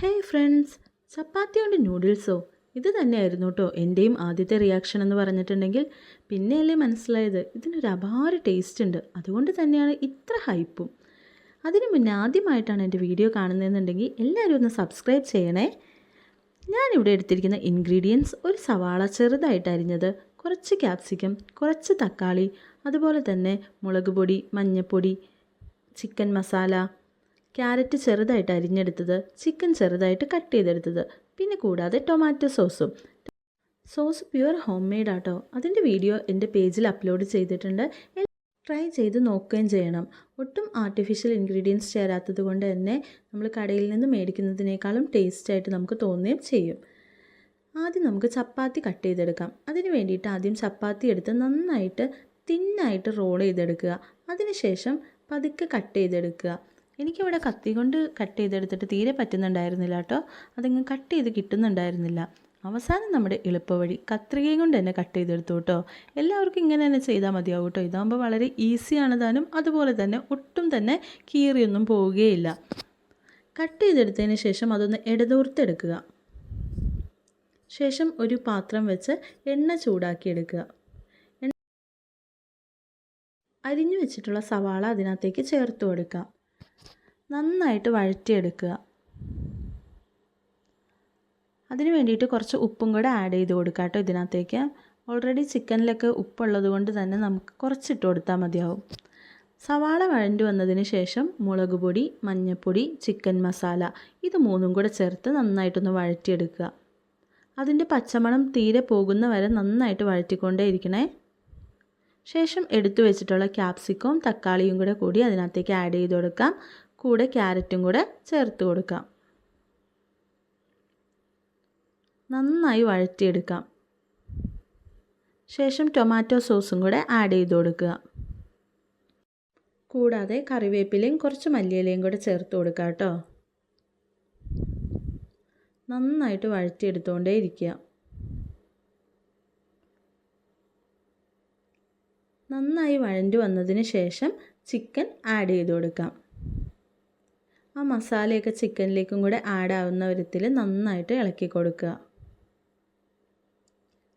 Hey friends ചപ്പാത്തി കൊണ്ട് നൂഡിൽസോ ഇത് തന്നെയായിരുന്നു കേട്ടോ എന്റെയും ആദ്യത്തെ റിയാക്ഷൻ എന്ന് പറഞ്ഞിട്ടുണ്ടെങ്കിൽ. പിന്നെയല്ലേ മനസ്സിലായത്? ഇതിനൊരു അപാര ടേസ്റ്റ് ഉണ്ട്. അതുകൊണ്ട് തന്നെയാണ് ഇത്ര ഹൈപ്പും അതിന് മുന്നേ ആദ്യമായിട്ടാണ് എന്റെ വീഡിയോ കാണുന്നതെന്നുണ്ടെങ്കിൽ എല്ലാവരും ഒന്ന് സബ്സ്ക്രൈബ് ചെയ്യണേ. ഞാനിവിടെ എടുത്തിരിക്കുന്ന ഇൻഗ്രീഡിയൻസ് ഒരു സവാള ചെറുതായിട്ട് അരിഞ്ഞത് കുറച്ച് ക്യാപ്സിക്കം കുറച്ച് തക്കാളി അതുപോലെ തന്നെ മുളക് പൊടി മഞ്ഞൾപ്പൊടി ചിക്കൻ മസാല ക്യാരറ്റ് ചെറുതായിട്ട് അരിഞ്ഞെടുത്തത് ചിക്കൻ ചെറുതായിട്ട് കട്ട് ചെയ്തെടുത്തത് പിന്നെ കൂടാതെ ടൊമാറ്റോ സോസും. സോസ് പ്യുവർ ഹോം മെയ്ഡ് ആട്ടോ. അതിന്റെ വീഡിയോ എന്റെ പേജിൽ അപ്ലോഡ് ചെയ്തിട്ടുണ്ട്. ട്രൈ ചെയ്ത് നോക്കുകയും ചെയ്യണം. ഒട്ടും ആർട്ടിഫിഷ്യൽ ഇൻഗ്രീഡിയൻസ് ചേരാത്തത് കൊണ്ട് തന്നെ നമ്മൾ കടയിൽ നിന്ന് മേടിക്കുന്നതിനേക്കാളും ടേസ്റ്റായിട്ട് നമുക്ക് തോന്നുകയും ചെയ്യും. ആദ്യം നമുക്ക് ചപ്പാത്തി കട്ട് ചെയ്തെടുക്കാം. അതിന് വേണ്ടിയിട്ട് ആദ്യം ചപ്പാത്തി എടുത്ത് നന്നായിട്ട് തിന്നായിട്ട് റോൾ ചെയ്തെടുക്കുക. അതിനുശേഷം പതുക്കെ കട്ട് ചെയ്തെടുക്കുക. എനിക്കിവിടെ കത്തി കൊണ്ട് കട്ട് ചെയ്തെടുത്തിട്ട് തീരെ പറ്റുന്നുണ്ടായിരുന്നില്ല കേട്ടോ അതങ്ങ് കട്ട് ചെയ്ത് കിട്ടുന്നുണ്ടായിരുന്നില്ല. അവസാനം നമ്മുടെ എളുപ്പവഴി കത്രികയും കൊണ്ട് തന്നെ കട്ട് ചെയ്തെടുത്തു കേട്ടോ. എല്ലാവർക്കും ഇങ്ങനെ തന്നെ ചെയ്താൽ മതിയാവും കേട്ടോ. ഇതാകുമ്പോൾ വളരെ ഈസിയാണ് താനും അതുപോലെ തന്നെ ഒട്ടും തന്നെ കീറിയൊന്നും പോവുകയില്ല. കട്ട് ചെയ്തെടുത്തതിന് ശേഷം അതൊന്ന് ഇടതൂർത്തെടുക്കുക. ശേഷം ഒരു പാത്രം വെച്ച് എണ്ണ ചൂടാക്കിയെടുക്കുക. അരിഞ്ഞു വെച്ചിട്ടുള്ള സവാള അതിനകത്തേക്ക് ചേർത്ത് കൊടുക്കുക. നന്നായിട്ട് വഴറ്റിയെടുക്കുക. അതിന് വേണ്ടിയിട്ട് കുറച്ച് ഉപ്പും കൂടെ ആഡ് ചെയ്ത് കൊടുക്കുക കേട്ടോ ഇതിനകത്തേക്ക്. ഓൾറെഡി ചിക്കനിലൊക്കെ ഉപ്പുള്ളത് കൊണ്ട് തന്നെ നമുക്ക് കുറച്ചിട്ട് കൊടുത്താൽ മതിയാവും. സവാള വഴണ്ടി വന്നതിന് ശേഷം മുളക് പൊടി മഞ്ഞൾപ്പൊടി ചിക്കൻ മസാല ഇത് മൂന്നും കൂടെ ചേർത്ത് നന്നായിട്ടൊന്ന് വഴറ്റിയെടുക്കുക. അതിന്റെ പച്ചമണം തീരെ പോകുന്ന വരെ നന്നായിട്ട് വഴറ്റിക്കൊണ്ടേ ഇരിക്കണേ. ശേഷം എടുത്തു വെച്ചിട്ടുള്ള ക്യാപ്സിക്കവും തക്കാളിയും കൂടെ കൂടി അതിനകത്തേക്ക് ആഡ് ചെയ്ത് കൊടുക്കാം. കൂടെ ക്യാരറ്റും കൂടെ ചേർത്ത് കൊടുക്കാം. നന്നായി വഴറ്റിയെടുക്കാം. ശേഷം ടൊമാറ്റോ സോസും കൂടെ ആഡ് ചെയ്ത് കൊടുക്കുക. കൂടാതെ കറിവേപ്പിലയും കുറച്ച് മല്ലിയിലയും കൂടെ ചേർത്ത് കൊടുക്കുക കേട്ടോ. നന്നായിട്ട് വഴറ്റിയെടുത്തുകൊണ്ടേ ഇരിക്കുക. നന്നായി വഴണ്ടു വന്നതിന് ശേഷം ചിക്കൻ ആഡ് ചെയ്ത് കൊടുക്കാം. ആ മസാലയൊക്കെ ചിക്കനിലേക്കും കൂടെ ആഡ് ആവുന്ന വിധത്തിൽ നന്നായിട്ട് ഇളക്കി കൊടുക്കുക.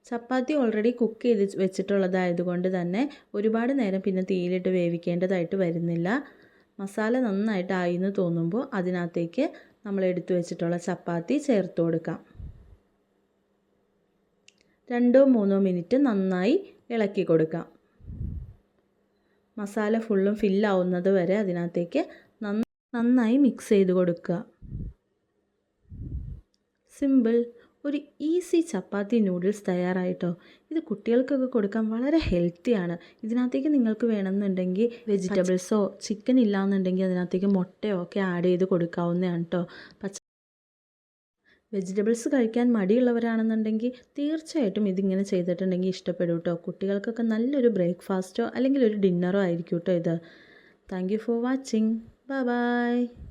ചപ്പാത്തി ഓൾറെഡി കുക്ക് ചെയ്ത് വെച്ചിട്ടുള്ളതായതുകൊണ്ട് തന്നെ ഒരുപാട് നേരം പിന്നെ തീയിലിട്ട് വേവിക്കേണ്ടതായിട്ട് വരുന്നില്ല. മസാല നന്നായിട്ട് ആയി എന്ന് തോന്നുമ്പോൾ അതിനകത്തേക്ക് നമ്മൾ എടുത്തു വെച്ചിട്ടുള്ള ചപ്പാത്തി ചേർത്ത് കൊടുക്കാം. രണ്ടോ മൂന്നോ മിനിറ്റ് നന്നായി ഇളക്കി കൊടുക്കാം. മസാല ഫുള്ളും ഫില്ലാവുന്നത് വരെ അതിനകത്തേക്ക് നന്നായി മിക്സ് ചെയ്ത് കൊടുക്കുക. സിമ്പിൾ ഒരു ഈസി ചപ്പാത്തി നൂഡിൽസ് തയ്യാറായിട്ടോ. ഇത് കുട്ടികൾക്കൊക്കെ കൊടുക്കാൻ വളരെ ഹെൽത്തിയാണ് ഇതിനകത്തേക്ക് നിങ്ങൾക്ക് വേണമെന്നുണ്ടെങ്കിൽ വെജിറ്റബിൾസോ ചിക്കൻ ഇല്ലാന്നുണ്ടെങ്കിൽ അതിനകത്തേക്ക് മുട്ടയോ ഒക്കെ ആഡ് ചെയ്ത് കൊടുക്കാവുന്നതാണ് കേട്ടോ പച്ച വെജിറ്റബിൾസ് കഴിക്കാൻ മടിയുള്ളവരാണെന്നുണ്ടെങ്കിൽ തീർച്ചയായിട്ടും ഇതിങ്ങനെ ചെയ്തിട്ടുണ്ടെങ്കിൽ ഇഷ്ടപ്പെടും കേട്ടോ കുട്ടികൾക്കൊക്കെ നല്ലൊരു ബ്രേക്ക്ഫാസ്റ്റോ അല്ലെങ്കിൽ ഒരു ഡിന്നറോ ആയിരിക്കും കേട്ടോ ഇത്. Thank you for watching Bye bye.